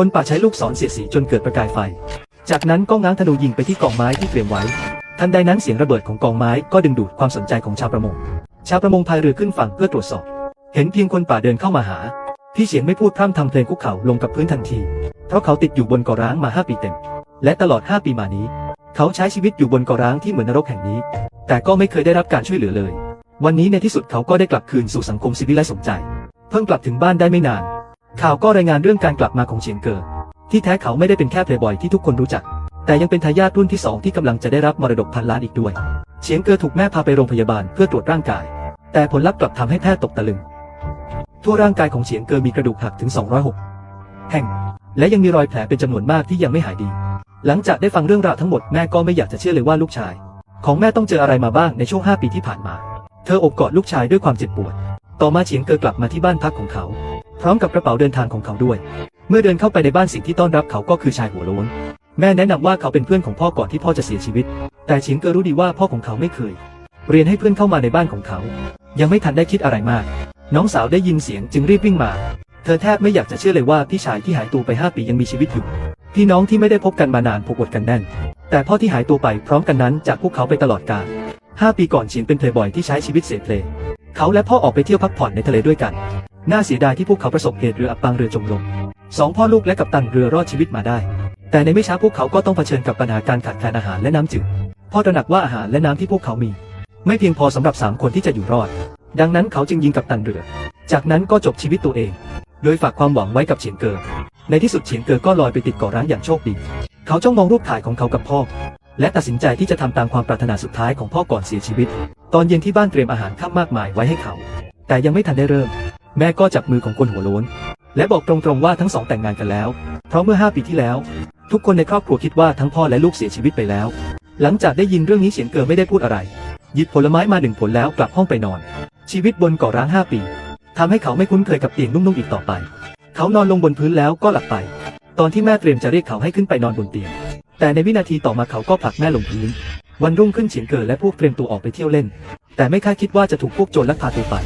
คนป่าใช้ลูกศรเสียดสีจนเกิดประกายไฟ จากนั้นก็ง้างธนูยิงไปที่กองไม้ที่เตรียมไว้ ทันใดนั้นเสียงระเบิดของกองไม้ก็ดึงดูดความสนใจของชาวประมง ชาวประมงพายเรือขึ้นฝั่งเพื่อตรวจสอบ เห็นเพียงคนป่าเดินเข้ามาหา พี่เฉียงไม่พูดพร่ำทำเพลงคุกเข่าลงกับพื้นทันที เพราะเขาติดอยู่บนเกาะร้างมาห้าปีเต็ม และตลอด5ปีมานี้ เขาใช้ชีวิตอยู่บนเกาะร้างที่เหมือนนรกแห่งนี้ แต่ก็ไม่เคยได้รับการช่วยเหลือเลย วันนี้ในที่สุดเขาก็ได้กลับคืนสู่สังคมซีวิไลซ์สมใจ เพิ่งกลับถึงบ้านได้ไม่นาน ข่าวก็รายงานเรื่องการกลับมาของเฉียงเกอที่แท้เขาไม่ได้เป็นแค่เพลย์บอยที่ทุกคนรู้จัก แต่ยังเป็นทายาทรุ่นที่สองที่กำลังจะได้รับมรดกพันล้านอีกด้วย เฉียงเกอถูกแม่พาไปโรงพยาบาลเพื่อตรวจร่างกาย แต่ผลลัพธ์กลับทำให้แพทย์ตกตะลึง ทั่วร่างกายของเฉียงเกอมีกระดูกหักถึง 206 แห่ง และยังมีรอยแผลเป็นจำนวนมากที่ยังไม่หายดี หลังจากได้ฟังเรื่องราวทั้งหมดแม่ก็ไม่อยากจะเชื่อเลยว่าลูกชาย ของแม่ต้องเจออะไรมาบ้างในช่วง 5 ปีที่ผ่านมา เธออบกอดลูกชายด้วยความเจ็บปวด ต่อมาเฉียงเกอกลับมาที่บ้านพักของเขา พร้อมกับกระเป๋าเดินทางของเขาด้วย เมื่อเดินเข้าไปในบ้านสิ่งที่ต้อนรับเขาก็คือชายหัวโล้น แม่แนะนำว่าเขาเป็นเพื่อนของพ่อก่อนที่พ่อจะเสียชีวิต แต่เฉียงเกอรู้ดีว่าพ่อของเขาไม่เคย เรียนให้เพื่อนเข้ามาในบ้านของเขา ยังไม่ทันได้คิดอะไรมาก น้องสาวได้ยินเสียงจึงรีบวิ่งมา เธอแทบไม่อยากจะเชื่อเลยว่าพี่ชายที่หายตัวไป 5 ปียังมีชีวิตอยู่ พี่น้องที่ไม่ได้พบกันมานานผูกอดกันแน่น แต่พ่อที่หายตัวไปพร้อมกันนั้นจากพวกเขาไปตลอดกาล5ปีก่อนเฉียนเป็นเพลย์บอยที่ใช้ชีวิตเสเพลเขาและพ่อออกไปเที่ยวพักผ่อนในทะเลด้วยกัน น่าเสียดายที่พวกเขาประสบเหตุเรืออับปางเรือจมลงสองพ่อลูกและกัปตันเรือรอดชีวิตมาได้ แต่ในไม่ช้าพวกเขาก็ต้องเผชิญกับปัญหาการขาดแคลนอาหารและน้ำจืดพ่อตระหนักว่าอาหารและน้ำที่พวกเขามี ไม่เพียงพอสำหรับสามคนที่จะอยู่รอด ดังนั้นเขาจึงยิงกัปตันเรือ จากนั้นก็จบชีวิตตัวเอง โดยฝากความหวังไว้กับเฉียงเกอในที่สุดเฉียงเกอก็ลอยไปติดเกาะร้างอย่างโชคดี เขาจ้องมองรูปถ่ายของเขากับพ่อ และตัดสินใจที่จะทำตามความปรารถนาสุดท้ายของพ่อก่อนเสียชีวิต ตอนเย็นที่บ้านเตรียมอาหารข้ามมากมายไว้ให้เขา แต่ยังไม่ทันได้เริ่ม แม่ก็จับมือของคนหัวโล้น และบอกตรงๆว่าทั้งสองแต่งงานกันแล้ว เพราะเมื่อ 5 ปีที่แล้ว ทุกคนในครอบครัวคิดว่าทั้งพ่อและลูกเสียชีวิตไปแล้ว หลังจากได้ยินเรื่องนี้เฉียงเกอไม่ได้พูดอะไร หยิบผลไม้มาหนึ่งผลแล้วกลับห้องไปนอน ชีวิตบนเกาะร้าง 5 ปีทำให้เขาไม่คุ้นเคยกับเตียงนุ่มๆอีกต่อไป เขานอนลงบนพื้นแล้วก็หลับไป ตอนที่แม่เตรียมจะเรียกเขาให้ขึ้นไปนอนบนเตียง แต่ในวินาทีต่อมาเขาก็ผลักแม่ลงพื้นวันรุ่งขึ้นเฉียงเกิดและพวกเตรียมตัวออกไปเที่ยวเล่น แต่ไม่คาดคิดว่าจะถูกพวกโจรลักพาตัวไป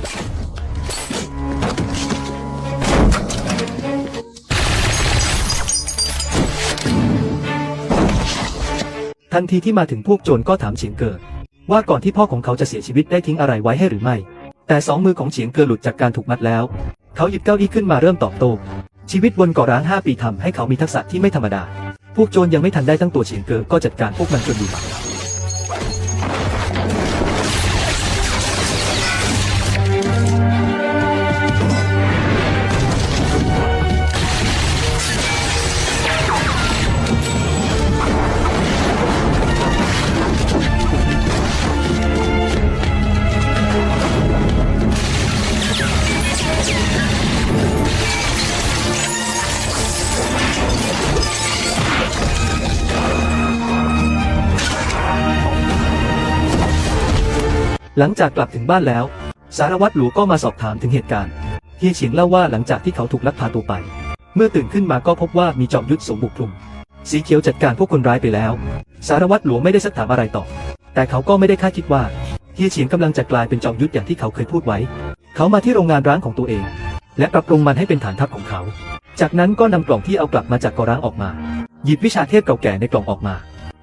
ทันทีที่มาถึงพวกโจรก็ถามเฉียงเกิดว่าก่อนที่พ่อของเขาจะเสียชีวิตได้ทิ้งอะไรไว้ให้หรือไม่ แต่สองมือของเฉียงเกิดหลุดจากการถูกมัดแล้ว เขาหยิบเก้าอี้ขึ้นมาเริ่มตอบโต้ชีวิตบนเกาะร้าง 5 ปีทำให้เขามีทักษะที่ไม่ธรรมดา พวกโจรยังไม่ทันได้ตั้งตัวเฉียงเกิดก็จัดการพวกมันจนดีห หลังจากกลับถึงบ้านแล้ว สารวัตรหลวก็มาสอบถามถึงเหตุการณ์เฮียเฉียงเล่าว่าหลังจากที่เขาถูกลักพาตัวไป เมื่อตื่นขึ้นมาก็พบว่ามีจอมยุทธสมบุกคลุม สีเขียวจัดการพวกคนร้ายไปแล้ว สารวัตรหลวงไม่ได้สักถามอะไรต่อ แต่เขาก็ไม่ได้คาดคิดว่าเฮียเฉียงกำลังจะกลายเป็นจอมยุทธอย่างที่เขาเคยพูดไว้ เขามาที่โรงงานร้างของตัวเอง และปรับปรุงมันให้เป็นฐานทัพของเขา จากนั้นก็นำกล่องที่เอากลับมาจากกอร้างออกมา หยิบวิชาเทพเก่าแก่ในกล่องออกมา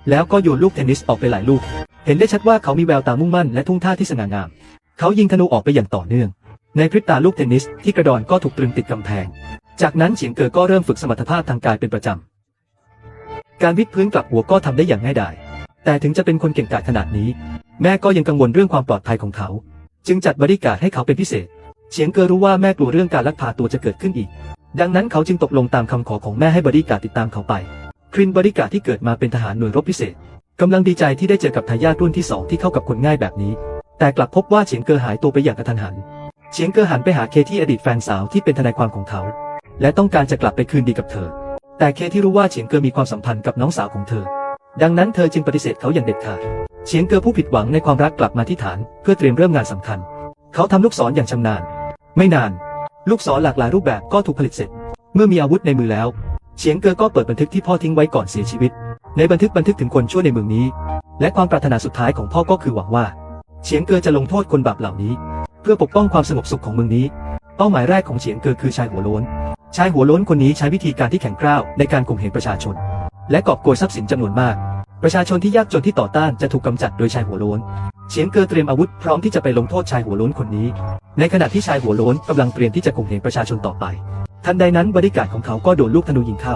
แล้วก็โยนลูกเทนนิสออกไปหลายลูก เห็นได้ชัดว่าเขามีแววตามุ่งมั่นและทุ่งท่าที่สง่างาม เขายิงธนูออกไปอย่างต่อเนื่อง ในพริบตาลูกเทนนิสที่กระดอนก็ถูกตรึงติดกำแพง จากนั้นเฉียงเกอก็เริ่มฝึกสมรรถภาพทางกายเป็นประจำ การวิดพื้นกลับหัวก็ทำได้อย่างง่ายดาย แต่ถึงจะเป็นคนเก่งกาจขนาดนี้ แม่ก็ยังกังวลเรื่องความปลอดภัยของเขา จึงจัดบริการให้เขาเป็นพิเศษ เฉียงเกอรู้ว่าแม่กลัวเรื่องการลักพาตัวจะเกิดขึ้นอีก ดังนั้นเขาจึงตกลงตามคำขอของแม่ให้บริการติดตามเขาไป ครินบริกาที่เกิดมาเป็นทหารหน่วยรบพิเศษกำลังดีใจที่ได้เจอกับทายาทรุ่นที่สองที่เข้ากับคนง่ายแบบนี้ แต่กลับพบว่าเฉียงเกอหายตัวไปอย่างกระทันหัน เฉียงเกอหันไปหาเคที่อดีตแฟนสาวที่เป็นทนายความของเขา และต้องการจะกลับไปคืนดีกับเธอ แต่เคที่รู้ว่าเฉียงเกอมีความสัมพันธ์กับน้องสาวของเธอ ดังนั้นเธอจึงปฏิเสธเขาอย่างเด็ดขาดเฉียงเกอผู้ผิดหวังในความรักกลับมาที่ฐาน เพื่อเตรียมเริ่มงานสำคัญ เขาทำลูกศรอย่างชำนาญ ไม่นาน ลูกศรหลากหลายรูปแบบก็ถูกผลิตเสร็จ เมื่อมีอาวุธในมือแล้ว เฉียงเกอก็เปิดบันทึกที่พ่อทิ้งไว้ก่อนเสียชีวิต ในบันทึกบันทึกถึงคนชั่วในเมืองนี้ และความปรารถนาสุดท้ายของพ่อก็คือหวังว่า เฉียงเกอจะลงโทษคนบาปเหล่านี้ เพื่อปกป้องความสงบสุขของเมืองนี้ เป้าหมายแรกของเฉียงเกอคือชายหัวโล้น ชายหัวโล้นคนนี้ใช้วิธีการที่แข็งกร้าวในการข่มเหงประชาชน และกอบโกยทรัพย์สินจำนวนมาก ประชาชนที่ยากจนที่ต่อต้านจะถูกกำจัดโดยชายหัวโล้นเฉียงเกอเตรียมอาวุธพร้อมที่จะไปลงโทษชายหัวโล้นคนนี้ ในขณะที่ชายหัวโล้นกำลังเตรียมที่จะข่มเหงประชาชนต่อไป ทันใดนั้นบริการของเขาก็โดนลูกธนูยิงเข้า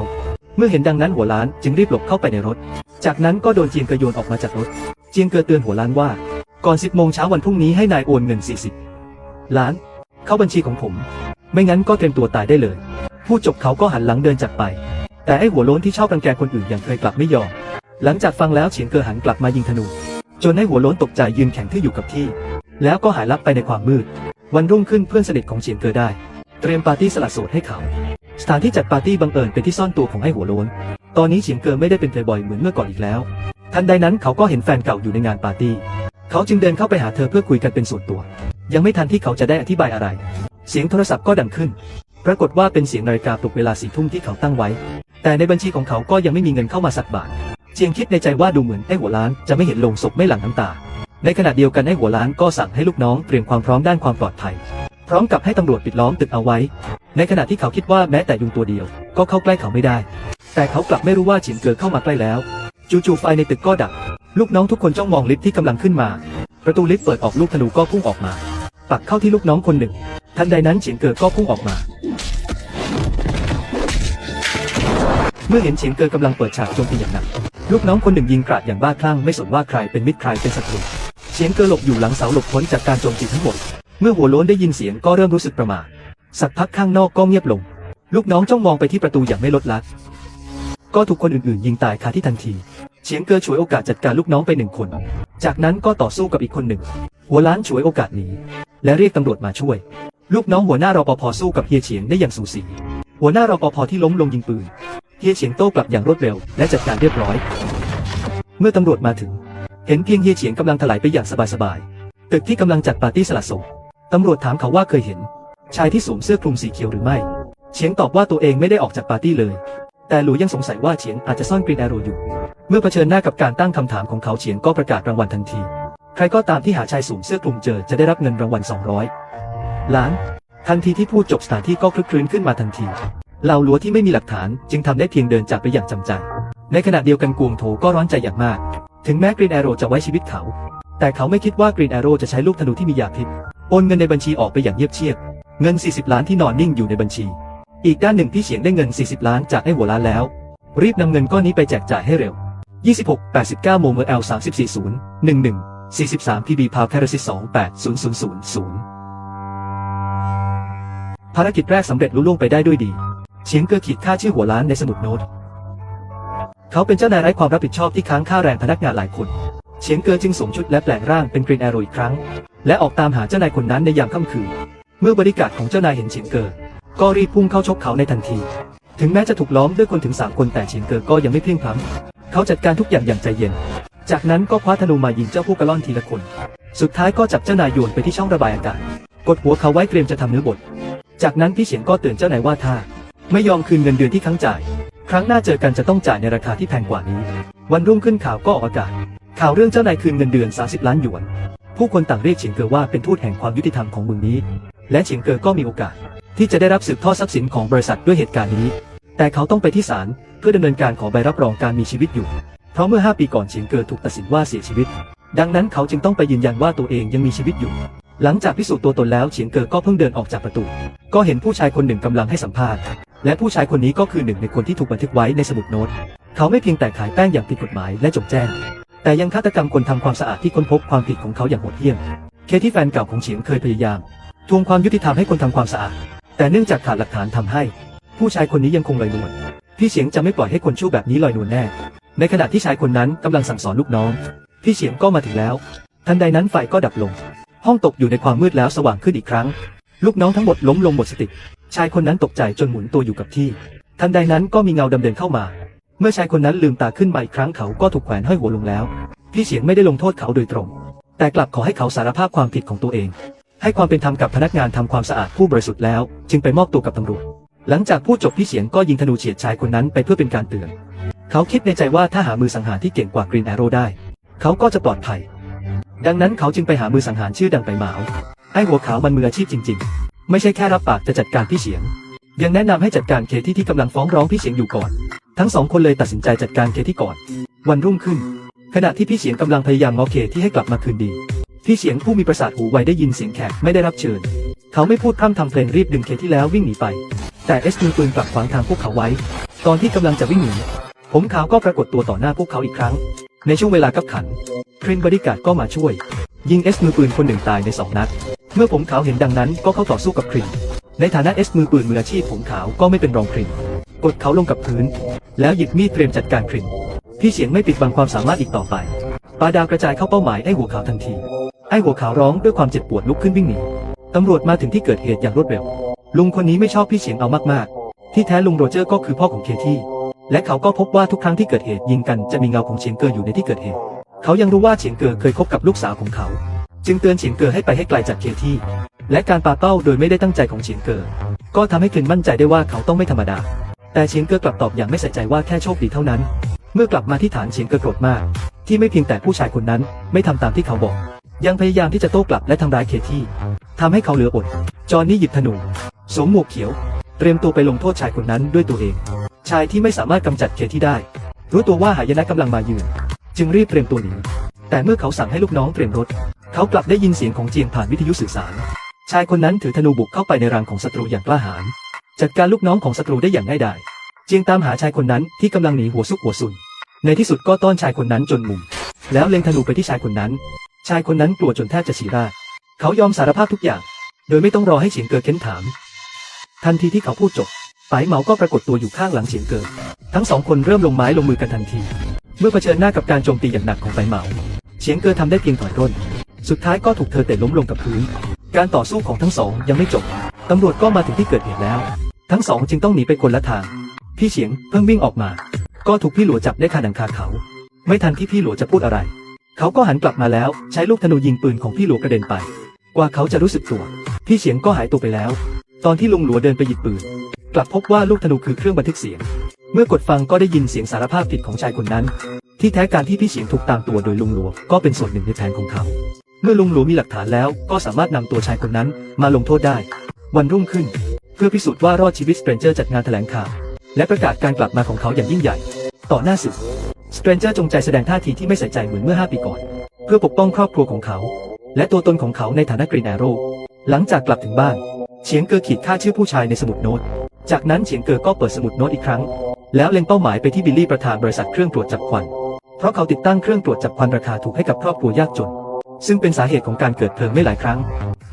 เมื่อเห็นดังนั้นหัวล้านจึงรีบหลบเข้าไปในรถ จากนั้นก็โดนเจียงเกอโยนออกมาจากรถ เจียงเกอเตือนหัวล้านว่า ก่อน10โมงเช้าวันพรุ่งนี้ให้นายโอนเงิน 40 ล้าน เข้าบัญชีของผม ไม่งั้นก็เตรียมตัวตายได้เลยพูดจบเขาก็หันหลังเดินจากไป แต่ไอ้หัวโล้นที่ชอบรังแกคนอื่นอย่างเคยกลับไม่ยอม หลังจากฟังแล้วเฉียงเกอหันกลับมายิงธนู จนไอ้หัวโล้นตกใจยืนแข็งทื่ออยู่กับที่ แล้วก็หายลับไปในความมืด วันรุ่งขึ้นเพื่อนสนิทของเฉียงเกอได้ เตรียมปาร์ตี้สละโสดให้เขา สถานที่จัดปาร์ตี้บังเอิญเป็นที่ซ่อนตัวของไอ้หัวโล้น ตอนนี้ฉียงเกอไม่ได้เป็นเพลย์บอยเหมือนเมื่อก่อนอีกแล้ว ทันใดนั้นเขาก็เห็นแฟนเก่าอยู่ในงานปาร์ตี้ เขาจึงเดินเข้าไปหาเธอเพื่อคุยกันเป็นส่วนตัว ยังไม่ทันที่เขาจะได้อธิบายอะไร เสียงโทรศัพท์ก็ดังขึ้น ปรากฏว่าเป็นเสียงนาฬิกาปลุกเวลาสี่ทุ่มที่เขาตั้งไว้ แต่ในบัญชีของเขาก็ยังไม่มีเงินเข้ามาสักบาท เจียงคิดในใจว่าดูเหมือนไอ้หัวล้านจะไม่เห็นลงศพไม่หลั่งน้ำตา ในขณะเดียวกันไอ้หัวล้านก็สั่งให้ลูกน้องเตรียมความพร้อมด้านความปลอดภัย ร้อมกับให้ตำรวจปิดล้อมตึกเอาไว้ ในขณะที่เขาคิดว่าแม้แต่ยุงตัวเดียว ก็เข้าใกล้เขาไม่ได้ แต่เขากลับไม่รู้ว่าฉินเกิดเข้ามาใกล้แล้ว จู่ๆไฟในตึกก็ดับ ลูกน้องทุกคนจ้องมองลิฟต์ที่กำลังขึ้นมา ประตูลิฟต์เปิดออกลูกธนูก็พุ่งออกมา ปักเข้าที่ลูกน้องคนหนึ่ง ทันใดนั้นฉียงเกิดก็พุ่งออกมา เมื่อเห็นฉียงเกิดกำลังเปิดฉากโจมตีอย่างหนัก ลูกน้องคนหนึ่งยิงกราดอย่างบ้าคลั่งไม่สนว่าใครเป็นมิตรใครเป็นศัตรูเฉียงเกิดหลบอยู่หลังเสาหลบพ้นจากการโจมตีทั้งหมด เมื่อหัวโล้นได้ยินเสียงก็เริ่มรู้สึกประหม่าสักพักข้างนอกก็เงียบลง ลูกน้องจ้องมองไปที่ประตูอย่างไม่ลดละก็ถูกคนอื่นๆ ยิงตายคาที่ทันทีเฉียงเกอฉวยโอกาสจัดการลูกน้องไปหนึ่งคน จากนั้นก็ต่อสู้กับอีกคนหนึ่ง หัวล้านฉวยโอกาสหนีและเรียกตำรวจมาช่วย ลูกน้องหัวหน้ารปภสู้กับเฮียเฉียงได้อย่างสูสีหัวหน้ารปภที่ล้มลงยิงปืนเฮียเฉียงโต้กลับอย่างรวดเร็ว และจัดการเรียบร้อย เมื่อตำรวจมาถึง เห็นเพียงเฮียเฉียงกำลังถลายไปอย่างสบายๆตึกที่กำลังจัดปาร์ตี้สละโสด ตำรวจถามเขาว่าเคยเห็น ชายที่สวมเสื้อคลุมสีเขียวหรือไม่ เฉียงตอบว่าตัวเองไม่ได้ออกจากปาร์ตี้เลย แต่หลูยังสงสัยว่าเฉียงอาจจะซ่อนกรีนแอโรอยู่ เมื่อเผชิญหน้ากับการตั้งคำถามของเขาเฉียงก็ประกาศรางวัลทันที ใครก็ตามที่หาชายสวมเสื้อคลุมเจอจะได้รับเงินรางวัล 200 ล้าน ทันทีที่พูดจบสถานที่ก็คลึกครื้นขึ้นมาทันทีเหล่าหลัวที่ไม่มีหลักฐานจึงทำได้เพียงเดินจากไปอย่างจำใจ ในขณะเดียวกันกวงโถก็ร้อนใจอย่างมาก ถึงแม้กรีนแอโรจะไว้ชีวิตเขา แต่เขาไม่คิดว่ากรีนแอโรจะใช้ลูกธนูที่มียาพิษ โอนเงินในบัญชีออกไปอย่างเงียบเชียบ เงิน 40 ล้านที่นอนนิ่งอยู่ในบัญชี อีกด้านหนึ่งพี่เฉียงได้เงิน 40 ล้านจากไอ้หัวล้านแล้ว รีบนำเงินก้อนนี้ไปแจกจ่ายให้เร็ว 26 89โมงเมอร์ L 34 0 11 43 PB พาวแครซิส28 0000ภารกิจแรกสำเร็จลุล่วงไปได้ด้วยดี เฉียงเกอขีดค่าชื่อหัวล้านในสมุดโน้ต เขาเป็นเจ้านายไร้ความรับผิดชอบที่ค้างค่าแรงพนักงานหลายคน เฉียงเกอจึงสวมชุดและแปลงร่างเป็นกรีนแอโรอีกครั้ง และออกตามหาเจ้านายคนนั้นในยามค่ำคืน เมื่อบริการของเจ้านายเห็นเฉียงเกอก็รีบพุ่งเข้าชกเขาในทันที ถึงแม้จะถูกล้อมด้วยคนถึงสามคนแต่เฉียงเกอก็ยังไม่เพลียงพล้ำเขาจัดการทุกอย่างอย่างใจเย็น จากนั้นก็คว้าธนูมายิงเจ้าผู้กระล่อนทีละคน สุดท้ายก็จับเจ้านายโยนไปที่ช่องระบายอากาศ กดหัวเขาไว้เตรียมจะทำเนื้อบดจากนั้นพี่เฉียงก็เตือนเจ้านายว่าถ้า ไม่ยอมคืนเงินเดือนที่ค้างจ่าย ครั้งหน้าเจอกันจะต้องจ่ายในราคาที่แพงกว่านี้ วันรุ่งขึ้นข่าวก็ออกอากาศ ข่าวเรื่องเจ้านายคืนเงินเดือน 30 ล้านหยวน ผู้คนต่างเรียกเฉียงเกอว่าเป็นทูตแห่งความยุติธรรมของเมืองนี้ และเฉียงเกอก็มีโอกาส ที่จะได้รับสืบทอดทรัพย์สินของบริษัทด้วยเหตุการณ์นี้ แต่เขาต้องไปที่ศาลเพื่อดำเนินการขอใบรับรองการมีชีวิตอยู่ เพราะเมื่อ 5 ปีก่อนเฉียงเกอถูกตัดสินว่าเสียชีวิต ดังนั้นเขาจึงต้องไปยืนยันว่าตัวเองยังมีชีวิตอยู่ หลังจากพิสูจน์ตัวตนแล้วเฉียงเกอก็เพิ่งเดินออกจากประตู ก็เห็นผู้ชายคนหนึ่งกำลังให้สัมภาษณ์ และผู้ชายคนนี้ก็คือหนึ่งในคนที่ถูกบันทึกไว้ในสมุดโน้ต เขาไม่เพียงแต่ขายแป้งอย่างผิดกฎหมายและจงแจ้ง แต่ยังฆาตกรรมคนทำความสะอาดที่ค้นพบความผิดของเขาอย่างโหดเหี้ยม เคที่แฟนเก่าของเฉียงเคยพยายาม ทวงความยุติธรรมให้คนทำความสะอาด แต่เนื่องจากขาดหลักฐานทำให้ ผู้ชายคนนี้ยังคงลอยนวล พี่เฉียงจะไม่ปล่อยให้คนชั่วแบบนี้ลอยนวลแน่ ในขณะที่ชายคนนั้นกำลังสั่งสอนลูกน้อง พี่เฉียงก็มาถึงแล้ว ทันใดนั้นไฟก็ดับลง ห้องตกอยู่ในความมืดแล้วสว่างขึ้นอีกครั้ง ลูกน้องทั้งหมดล้มลงหมดสติ ชายคนนั้นตกใจจนหมุนตัวอยู่กับที่ ทันใดนั้นก็มีเงาดำเดินเข้ามา เมื่อชายคนนั้นลืมตาขึ้นมาอีกครั้งเขาก็ถูกแขวนห้อยหัวลงแล้ว พี่เฉียงไม่ได้ลงโทษเขาโดยตรง แต่กลับขอให้เขาสารภาพความผิดของตัวเอง ให้ความเป็นธรรมกับพนักงานทำความสะอาดผู้บริสุทธิ์แล้ว จึงไปมอบตัวกับตำรวจ หลังจากพูดจบพี่เฉียงก็ยิงธนูเฉียดชายคนนั้นไปเพื่อเป็นการเตือน เขาคิดในใจว่าถ้าหามือสังหารที่เก่งกว่ากรีนแอโร่ได้ เขาก็จะปลอดภัย ดังนั้นเขาจึงไปหามือสังหารชื่อดังไปเหมาไอ้หัวขาวมันมืออาชีพจริง ๆ ไม่ใช่แค่รับปากจะจัดการพี่เฉียง ยังแนะนำให้จัดการเคที่ที่กำลังฟ้องร้องพี่เฉียงอยู่ก่อน ทั้งสองคนเลยตัดสินใจจัดการเคที่ก่อน วันรุ่งขึ้น ขณะที่พี่เฉียงกำลังพยายามง้อเคที่ให้กลับมาคืนดี พี่เฉียงผู้มีประสาทหูไวได้ยินเสียงแขกไม่ได้รับเชิญ เขาไม่พูดพร่ำทำเพลงรีบดึงเคที่แล้ววิ่งหนีไป แต่เอสมือปืนกลับขวางทางพวกเขาไว้ ตอนที่กำลังจะวิ่งหนีผมขาวก็ปรากฏตัวต่อหน้าพวกเขาอีกครั้ง ในช่วงเวลากับขันครินบริการก็มาช่วย ยิงเอสมือปืนคนหนึ่งตายในสองนัด เมื่อผมขาวเห็นดังนั้นก็เข้าต่อสู้กับครินในฐานะเอสมือปืนมืออาชีพผมขาวก็ไม่เป็นรองคริน กดเขาลงกับพื้น แล้วหยิบมีดเตรียมจัดการครินพี่เฉียงไม่ปิดบังความสามารถอีกต่อไปปาดาวกระจายเข้าเป้าหมายไอ้หัวขาวทันที ไอ้หัวขาวร้องด้วยความเจ็บปวดลุกขึ้นวิ่งหนีตำรวจมาถึงที่เกิดเหตุอย่างรวดเร็ว ลุงคนนี้ไม่ชอบพี่เฉียงเอามากๆ ที่แท้ลุงโรเจอร์ก็คือพ่อของเคที่ และเขาก็พบว่าทุกครั้งที่เกิดเหตุยิงกันจะมีเงาของเฉียงเกออยู่ในที่เกิดเหตุ เขายังรู้ว่าเฉียงเกอเคยคบกับลูกสาวของเขา จึงเตือนเฉียงเกอให้ไปให้ไกลจากเคที่ และการปาเป้าโดยไม่ได้ตั้งใจของเฉียงเกอก็ทำให้คลินมั่นใจได้ว่าเขาต้องไม่ธรรมดา แต่เฉียงเกอกลับตอบอย่างไม่ใส่ใจว่าแค่โชคดีเท่านั้น เมื่อกลับมาที่ฐานเฉียงเกอโกรธมาก ที่ไม่เพียงแต่ผู้ชายคนนั้นไม่ทำตามที่เขาบอก ยังพยายามที่จะโต้กลับและทำร้ายเคที่ทำให้เขาเหลืออด จอห์นนี่หยิบธนูสวมหมวกเขียว เตรียมตัวไปลงโทษชายคนนั้นด้วยตัวเอง ชายที่ไม่สามารถกำจัดเคที่ได้ รู้ตัวว่าหายนะกำลังมาเยือนจึงรีบเตรียมตัวหนีแต่เมื่อเขาสั่งให้ลูกน้องเตรียมรถ เขากลับได้ยินเสียงของเจียงผ่านวิทยุสื่อสาร ชายคนนั้นถือธนูบุกเข้าไปในรังของศัตรูอย่างกล้าหาญ จัดการลูกน้องของศัตรูได้อย่างง่ายดายเจียงตามหาชายคนนั้นที่กำลังหนีหัวซุกหัวซุน ในที่สุดก็ต้อนชายคนนั้นจนมุม แล้วเล็งธนูไปที่ชายคนนั้น ชายคนนั้นกลัวจนแทบจะฉี่ราดเขายอมสารภาพทุกอย่าง โดยไม่ต้องรอให้เฉียงเกอเค้นถาม ทันทีที่เขาพูดจบไปเหมาก็ปรากฏตัวอยู่ข้างหลังเฉียงเกอทั้งสองคนเริ่มลงไม้ลงมือกันทันที เมื่อเผชิญหน้ากับการโจมตีอย่างหนักของไปเหมา เฉียงเกอทำได้เพียงถอยร่น สุดท้ายก็ถูกเธอเตะล้มลงกับพื้น การต่อสู้ของทั้งสองยังไม่จบ ตำรวจก็มาถึงที่เกิดเหตุแล้ว ทั้งสองจึงต้องหนีไปคนละทาง พี่เฉียงเพิ่งวิ่งออกมา ก็ถูกพี่หลัวจับได้คาหนังคาเขา ไม่ทันที่พี่หลัวจะพูดอะไร เขาก็หันกลับมาแล้วใช้ลูกธนูยิงปืนของพี่หลัวกระเด็นไป กว่าเขาจะรู้สึกตัว พี่เฉียงก็หายตัวไปแล้ว ตอนที่ลุงหลัวเดินไปหยิบปืน กลับพบว่าลูกธนูคือเครื่องบันทึกเสียง เมื่อกดฟังก็ได้ยินเสียงสารภาพผิดของชายคนนั้น ที่แท้การที่พี่เฉียงถูกตามตัวโดยลุงหลัวก็เป็นส่วนหนึ่งในแผนของเขาเมื่อลุงหลัวมีหลักฐานแล้วก็สามารถนำตัวชายคนนั้นมาลงโทษได้ วันรุ่งขึ้น พื่อพิสูจน์ว่ารอดชีวิตสเตรนเจอร์จัดงานแถลงข่าว และประกาศการกลับมาของเขาอย่างยิ่งใหญ่ ต่อหน้าสื่อสเตรนเจอร์จงใจแสดงท่าทีที่ไม่ใส่ใจเหมือนเมื่อ 5 ปีก่อน เพื่อปกป้องครอบครัวของเขา และตัวตนของเขาในฐานะกรีนแอโร่หลังจากกลับถึงบ้านเฉียงเกอขีดค่าชื่อผู้ชายในสมุดโน้ต จากนั้นเฉียงเกอก็เปิดสมุดโน้ตอีกครั้ง แล้วเล็งเป้าหมายไปที่บิลลี่ประธานบริษัทเครื่องตรวจจับควัน เพราะเขาติดตั้งเครื่องตรวจจับควันราคาถูกให้กับครอบครัวยากจน ซึ่งเป็นสาเหตุของการเกิดเพลิงไม่หลายครั้ง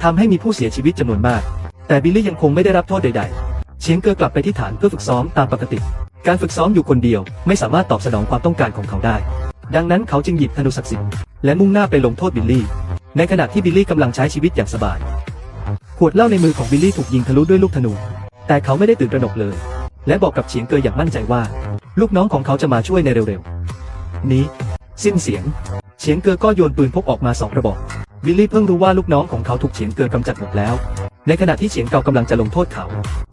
ทำให้มีผู้เสียชีวิตจำนวนมาก แต่บิลลี่ยังคงไม่ได้รับโทษใดๆ เฉียงเกอกลับไปที่ฐานเพื่อฝึกซ้อมตามปกติ การฝึกซ้อมอยู่คนเดียว ไม่สามารถตอบสนองความต้องการของเขาได้ ดังนั้นเขาจึงหยิบธนูศักดิ์สิทธิ์และมุ่งหน้าไปลงโทษบิลลี่ ในขณะที่บิลลี่กำลังใช้ชีวิตอย่างสบาย ขวดเหล้าในมือของบิลลี่ถูกยิงทะลุด้วยลูกธนู แต่เขาไม่ได้ตื่นตระหนกเลย และบอกกับเฉียงเกออย่างมั่นใจว่า ลูกน้องของเขาจะมาช่วยในเร็วๆ นี้ สิ้นเสียง เฉียงเกอก็โยนปืนพกออกมาสองกระบอกบิลลี่เพิ่งรู้ว่าลูกน้องของเขาถูกเฉียงเกอกำจัดหมดแล้ว ในขณะที่เฉียงเกากำลังจะลงโทษเขา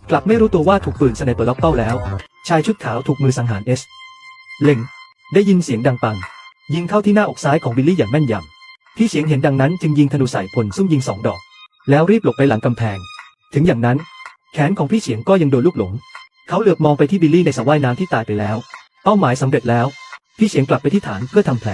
กลับไม่รู้ตัวว่าถูกปืนสไนเปอร์ล็อกเป้าแล้ว ชายชุดขาวถูกมือสังหารเอสเล็ง ได้ยินเสียงดังปัง ยิงเข้าที่หน้าอกซ้ายของบิลลี่อย่างแม่นยำพี่เฉียงเห็นดังนั้นจึงยิงธนูใส่พลซุ่มยิงสองดอก แล้วรีบหลบไปหลังกำแพง ถึงอย่างนั้น แขนของพี่เฉียงก็ยังโดนลูกหลง เขาเหลือบมองไปที่บิลลี่ในสระว่ายน้ำที่ตายไปแล้ว เป้าหมายสำเร็จแล้ว พี่เฉียงกลับไปที่ฐานเพื่อทำแผล